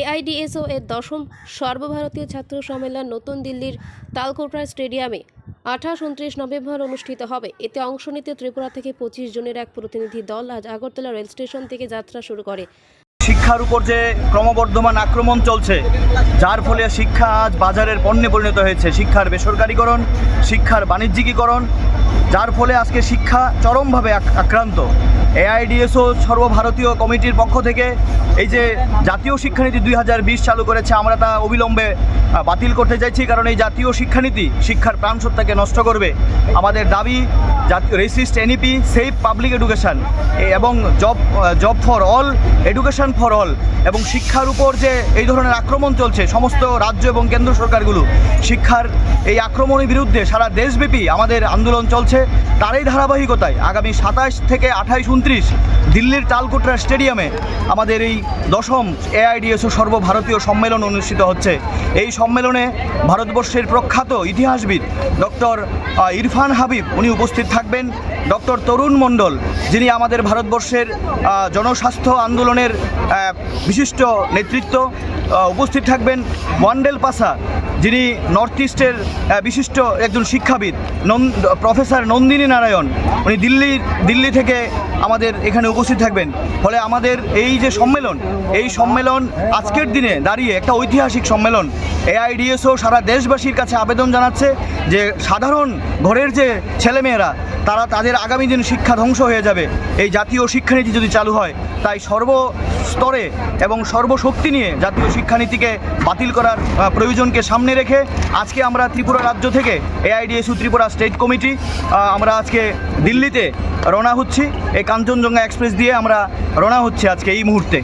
AIDSO এর দশম সর্বভারতীয় ছাত্র সম্মেলন নতুন দিল্লির তালকোটরা স্টেডিয়ামে আঠাশ উনত্রিশ নভেম্বর অনুষ্ঠিত হবে। এতে অংশ নিতে ত্রিপুরা থেকে পঁচিশ জনের এক প্রতিনিধি দল আজ আগরতলা রেল স্টেশন থেকে যাত্রা শুরু করে। শিক্ষার উপর যে ক্রমবর্ধমান আক্রমণ চলছে, যার ফলে শিক্ষা আজ বাজারের পণ্যে পরিণত হয়েছে। শিক্ষার বেসরকারীকরণ, শিক্ষার বাণিজ্যিকীকরণ, যার ফলে আজকে শিক্ষা চরমভাবে আক্রান্ত। এআইডিএসও সর্বভারতীয় কমিটির পক্ষ থেকে এই যে জাতীয় শিক্ষানীতি দুই বিশ চালু করেছে, আমরা তা অবিলম্বে বাতিল করতে চাইছি, কারণ এই জাতীয় শিক্ষানীতি শিক্ষার প্রাণসত্তাকে নষ্ট করবে। আমাদের দাবি resist N E P save public education এবং job job for all education for all এবং শিক্ষার উপর যে এই ধরনের আক্রমণ চলছে, সমস্ত রাজ্য এবং কেন্দ্র সরকারগুলো, শিক্ষার এই আক্রমণের বিরুদ্ধে সারা দেশব্যাপী আমাদের আন্দোলন চলছে, তারই ধারাবাহিকতায় আগামী সাতাশ থেকে আঠাইশ উনত্রিশ দিল্লির তালকোটরা স্টেডিয়ামে আমাদের এই দশম এআইডিএসও সর্বভারতীয় সম্মেলন অনুষ্ঠিত হচ্ছে। এই সম্মেলনে ভারতবর্ষের প্রখ্যাত ইতিহাসবিদ ডক্টর ইরফান হাবিব, উনি উপস্থিত থাকবেন ডক্টর তরুণ মণ্ডল, যিনি আমাদের ভারতবর্ষের জনস্বাস্থ্য আন্দোলনের বিশিষ্ট নেতৃত্ব। উপস্থিত থাকবেন ওয়ান্ডেল পাসা যিনি নর্থ ইস্টের বিশিষ্ট একজন শিক্ষাবিদ প্রফেসর নন্দিনী নারায়ণ, উনি দিল্লি দিল্লি থেকে আমাদের এখানে উপস্থিত থাকবেন। ফলে আমাদের এই যে সম্মেলন, এই সম্মেলন আজকের দিনে দাঁড়িয়ে একটা ঐতিহাসিক সম্মেলন। এআইডিএসও সারা দেশবাসীর কাছে আবেদন জানাচ্ছে যে সাধারণ ঘরের যে ছেলেমেয়েরা তারা তাদের আগামী দিন শিক্ষা ধ্বংস হয়ে যাবে। এই জাতীয় শিক্ষানীতি যদি চালু হয়, তাই সর্বস্তরে এবং সর্বশক্তি নিয়ে জাতীয় শিক্ষানীতিকে বাতিল করার প্রয়োজনকে সামনে রেখে আজকে আমরা ত্রিপুরা রাজ্য থেকে এআইডিএসু ত্রিপুরা স্টেট কমিটি আমরা আজকে দিল্লিতে রওনা হচ্ছি। এই কাঞ্চনজঙ্ঘা এক্সপ্রেস দিয়ে আমরা রওনা হচ্ছে আজকে এই মুহূর্তে।